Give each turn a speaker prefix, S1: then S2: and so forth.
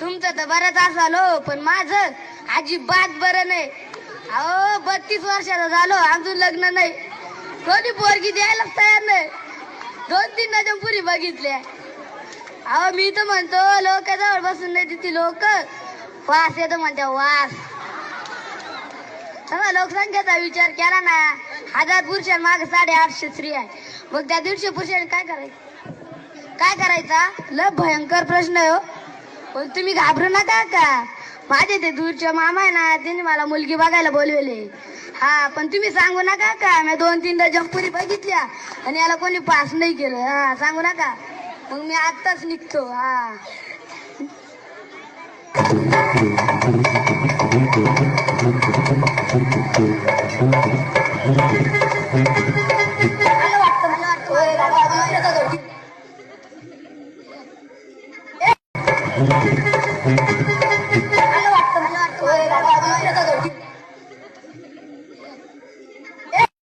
S1: तुमचं तर बरंच असाल हो, पण माझं अजिबात बरं नाही. अहो बत्तीस वर्षाचा झालो अजून लग्न नाही. कोणी पोरगी द्यायलाच तयार नाही. दोन तीन नजम पुरी बघितल्या. अहो मी तर म्हणतो लोक जवळ बसून नाही तिथे लोक. वास येतो म्हणत्या वास. लोकसंख्येचा विचार केला ना. हजार पुरुषां माग साडे आठशे स्त्री आहे. मग त्या दीडशे पुरुषांनी काय करायचं? काय करायचा? लय भयंकर प्रश्न आहे हो. पण तुम्ही घाबरू नका का? माझे ते दूरच्या मामा आहे ना त्यांनी मला मुलगी बघायला बोलवेले. हा पण तुम्ही सांगू नका का? मी दोन तीनदा जगपुरी बघितल्या आणि याला कोणी पास नाही केलं. हा सांगू नका. मग मी आत्ताच निघतो. हा. Thank you. मला वाटतं मला वाटतं.